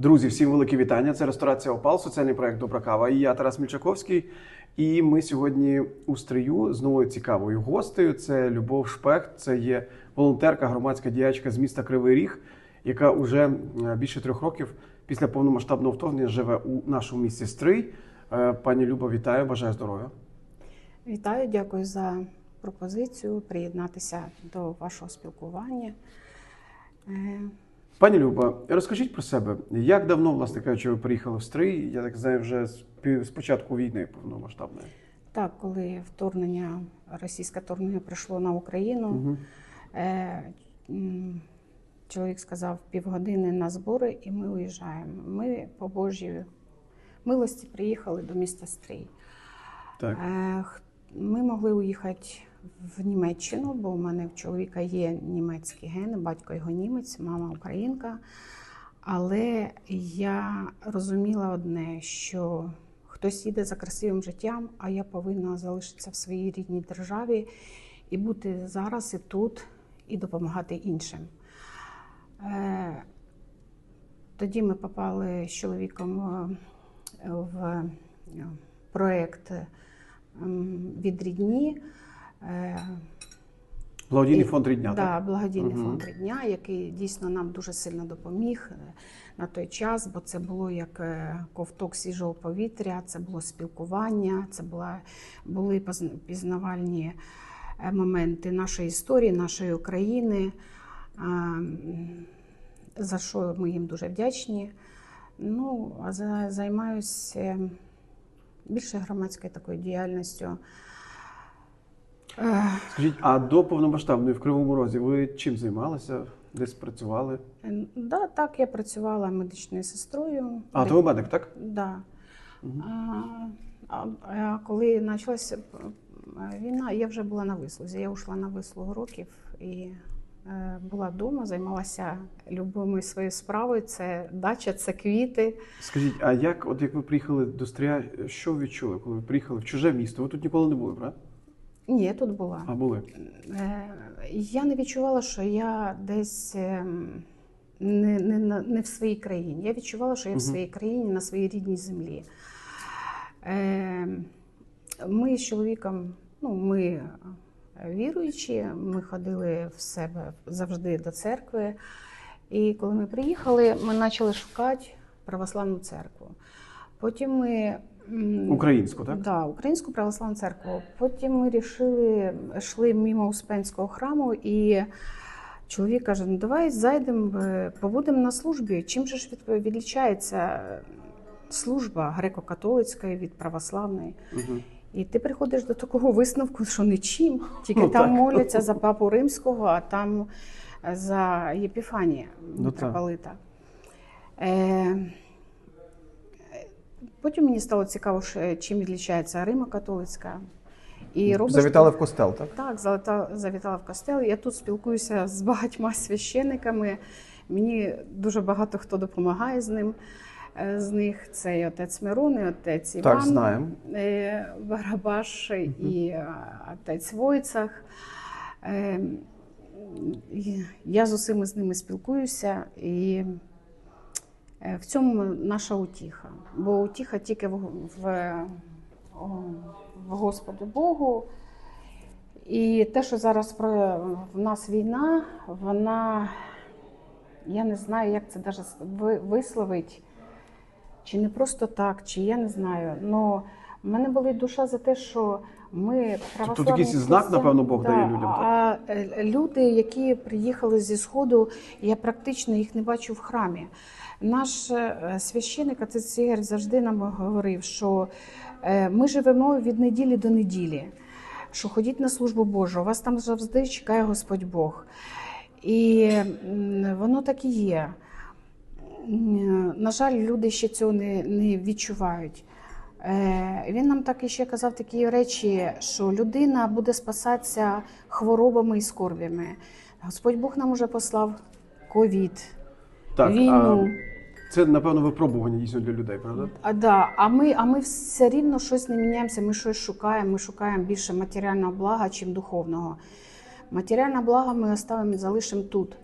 Друзі, всім велике вітання. Це ресторація Опал, соціальний проект Добра кава. І я Тарас Мільчаковський. І ми сьогодні у стрию з новою цікавою гостею. Це Любов Шпехт. Це є волонтерка, громадська діячка з міста Кривий Ріг, яка уже е, більше трьох років після повномасштабного вторгнення живе у нашому місті Стрий. Е, Пані Люба, вітаю, бажаю здоров'я. Вітаю, дякую за пропозицію приєднатися до вашого спілкування. Пані Люба, розкажіть про себе, як давно, власне кажучи, ви приїхали в Стрий? Я так знаю, вже з початку війни повномасштабної. Так, коли вторгнення, російське вторгнення прийшло на Україну, Угу. е, чоловік сказав півгодини на збори, і ми уїжджаємо. Ми по Божій милості приїхали до міста Стрий. Так. Е, Ми могли уїхати в Німеччину, бо у мене в чоловіка є німецькі гени, батько його німець, мама українка. Але я розуміла одне, що хтось їде за красивим життям, а я повинна залишитися в своїй рідній державі і бути зараз і тут, і допомагати іншим. Е, Тоді ми попали з чоловіком е, в е, проєкт ем, від рідні. Е, Благодійний і- фонд рідня, да, так? благодійний Мгм. фонд рідня, який дійсно нам дуже сильно допоміг е, на той час, бо це було як е, ковток свіжого повітря, це було спілкування, це була, були пізнавальні моменти нашої історії, нашої України, за що ми їм дуже вдячні. Ну, а за- займаюся більше громадською такою діяльністю. Скажіть, а до повномасштабної в Кривому Розі ви чим займалися? Десь працювали? Е, Да, так, я працювала медичною сестрою. А, то ви медик, так? Да. Мгм. А, а, коли почалася е, війна, я вже була на вислузі. Я ушла на вислугу років і е, була вдома, займалася любимою своєю справою. Це дача, це квіти. Скажіть, а як, от як ви приїхали до Стрия, що ви відчули, коли ви приїхали в чуже місто? Ви тут ніколи не були, правда? Ні, я тут була. А були? Е, Я не відчувала, що я десь ем, не, не, не в своїй країні. Я відчувала, що я в своїй країні на своїй рідній землі. Е, Ми з чоловіком, ну, ми віруючі, ми ходили в себе завжди до церкви. І коли ми приїхали, ми почали шукати православну церкву. Потім ми. Українську, так? Да, Українську православну церкву. Потім ми рішили, йшли мимо Успенського храму, і чоловік каже: ну давай зайдемо, е, побудемо на службі. Чим же ж від- відлічається служба греко-католицька від православної? Угу. І ти приходиш до такого висновку, що нічим, тільки Ну, там так. моляться за папу римського, а там за Єпіфанія Ну, митрополита. Е, Потім мені стало цікаво, чим відрізняється Римо-католицька. І робиш Завітали в костел, так? так, завітала в костел. Я тут спілкуюся з багатьма священниками. Мені дуже багато хто допомагає з ним. Е, З них це і отець Мирон, і отець Іван Так, знаємо. е, Барабаш і е, отець Войцах. Е, Я з усіма з ними спілкуюся, і в цьому наша утіха. Бо утіха тільки в, в, в Господу Богу. І те, що зараз про в нас війна, вона, я не знаю, як це навіть висловить, чи не просто так, чи я не знаю. Но в мене болить душа за те, що ми православні якийсь знак, напевно, Бог дає людям, так? А е, люди, які приїхали зі сходу, я практично їх не бачу в храмі. Наш е, священник отець Ігор завжди нам говорив, що е, ми живемо від неділі до неділі, що ходіть на службу Божу, вас там завжди чекає Господь Бог. І воно так і є. На жаль, люди ще цього не, не відчувають. Е, Він нам так ще казав такі речі, що людина буде спасатися хворобами і скорбями. Господь Бог нам уже послав ковід, війну. а це, напевно, випробування дійсно для людей, правда? А, да, а, ми, а ми все рівно щось не міняємося, ми щось шукаємо, ми шукаємо більше матеріального блага, чим духовного. Матеріальне благо ми оставимо, залишимо тут,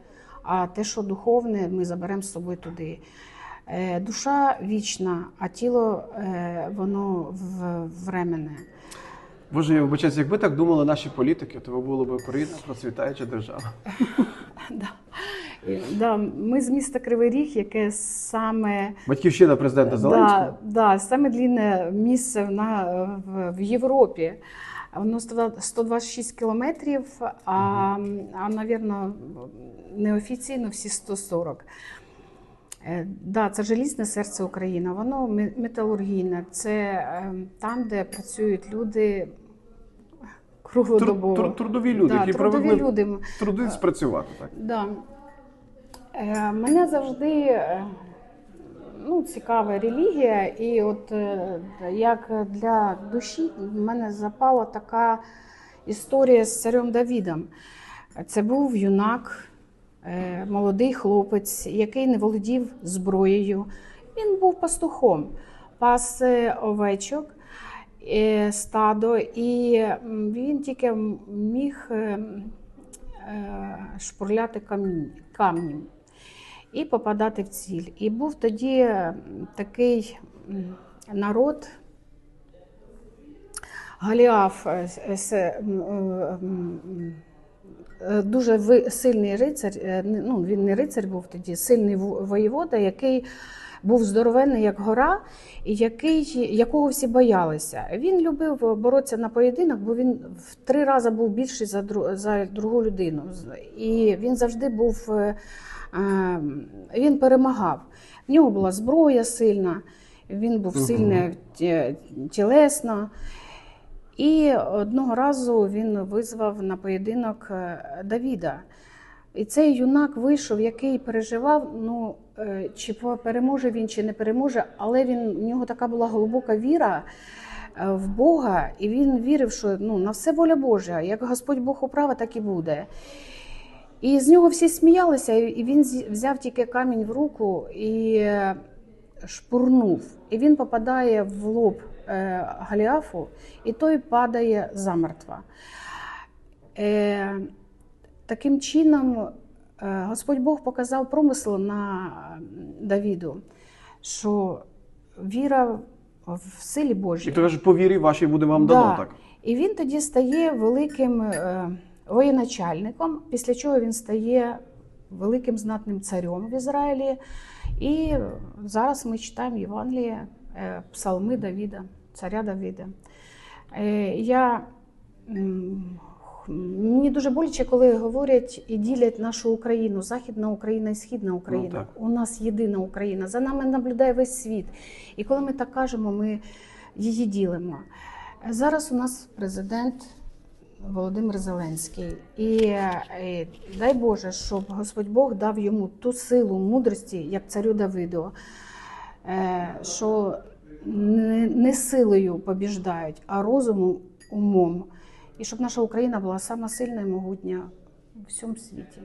а те, що духовне, ми заберемо з собою туди. Е, Душа вічна, а тіло е, воно временне. Боже, я вибачаюсь, якби так думали наші політики, то була б Україна процвітаюча держава. Да. Ми з міста Кривий Ріг, яке саме Батьківщина президента Зеленського. Да, да, саме длінне місце на, в, в Європі. Воно 126 кілометрів, а, а навірно, неофіційно всі 140. Е, Да, це желізне серце України, воно металургійне. Це е, там, де працюють люди круглодобово. Тру- тру- трудові люди, да, які трудові люди. Трудись спрацювати так. Да. Е, мене завжди е, ну, цікава релігія, і от е, як для душі в мене запала така історія з царем Давідом. Це був юнак, е, молодий хлопець, який не володів зброєю. Він був пастухом, пас е, овечок, е, стадо, і він тільки міг е, е, шпурляти камнем і попадати в ціль. І був тоді такий народ. Е, е, е, дуже сильний рицар, е, ну він не рицар був тоді, сильний во- воєвода, який був здоровенний, як гора, і який, якого всі боялися. Він любив боротися на поєдинок, бо він в три рази був більший за, дру- за другу людину. І він завжди був, е, е, він перемагав. В нього була зброя сильна, він був сильний тілесно. І одного разу він визвав на поєдинок е, Давіда. І цей юнак вийшов, який переживав, ну е, чи переможе він, чи не переможе, але він, в нього така була глибока віра е, в Бога, і він вірив, що ну, на все воля Божа, як Господь Бог управа, так і буде. І з нього всі сміялися, і він взяв тільки камінь в руку і шпурнув. І він попадає в лоб е, Галіафу, і той падає замертва. Е, таким чином, е, Господь Бог показав промисел на Давіду, що віра в силі Божій. І то каже, по вірі вашій буде вам Да. дано так. І він тоді стає великим воєначальником, після чого він стає великим знатним царем в Ізраїлі. І зараз ми читаємо Євангеліє, е, псалми Давіда, царя Давіда. Е, Я, мені дуже боляче, коли говорять і ділять нашу Україну, Західна Україна і Східна Україна. так. У нас єдина Україна. За нами наблюдає весь світ. І коли ми так кажемо, ми її ділимо. Зараз у нас президент Володимир Зеленський. І, е, дай Боже, щоб Господь Бог дав йому ту силу мудрості, як царю Давиду, е, що не, не силою побіждають, а розумом, умом. І щоб наша Україна була сама сильна і могутня у всьому світі.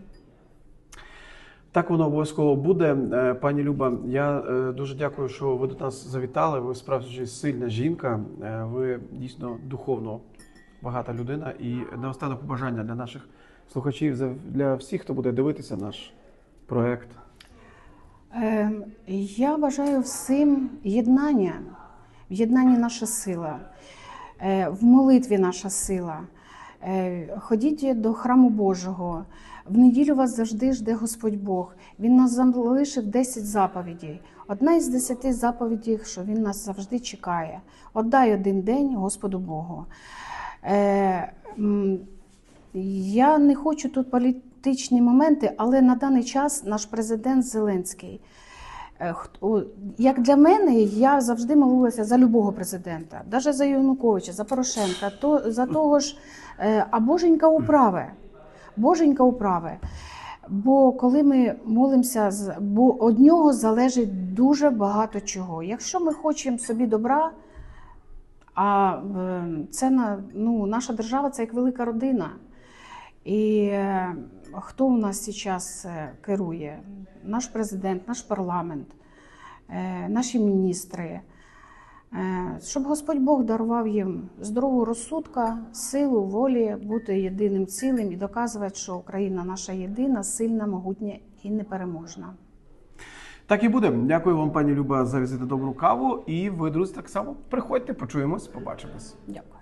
Так воно обов'язково буде. Е, Пані Люба, я дуже дякую, що ви до нас завітали. Ви справді сильна жінка. Ви дійсно духовно багата людина. І наостанок побажання для наших слухачів, для всіх, хто буде дивитися наш проект. Е, Я бажаю всім єднання. В єднанні наша сила, Е, в молитві наша сила. Е, Ходіть до храму Божого. В неділю вас завжди жде Господь Бог. Він нас залишив 10 заповідей. Одна із 10 заповідей, що Він нас завжди чекає. Отдай один день Господу Богу. Е, я не хочу тут політичні моменти, але на даний час наш президент Зеленський. Е, Як для мене, я завжди молилася за любого президента, навіть за Януковича, за Порошенка, то за того ж, е, а Боженька управи. Боженька управи. Бо коли ми молимося, бо від нього залежить дуже багато чого. Якщо ми хочемо собі добра, а е, це ну, наша держава це як велика родина. І е, хто у нас зараз е, керує? Наш президент, наш парламент, е, наші міністри. Щоб Господь Бог дарував їм здорову розсудка, силу, волі бути єдиним цілим і доказувати, що Україна наша єдина, сильна, могутня і непереможна. Так і буде. Дякую вам, пані Люба, за візити добру каву. І ви, друзі, так само приходьте, почуємось, побачимось. Дякую.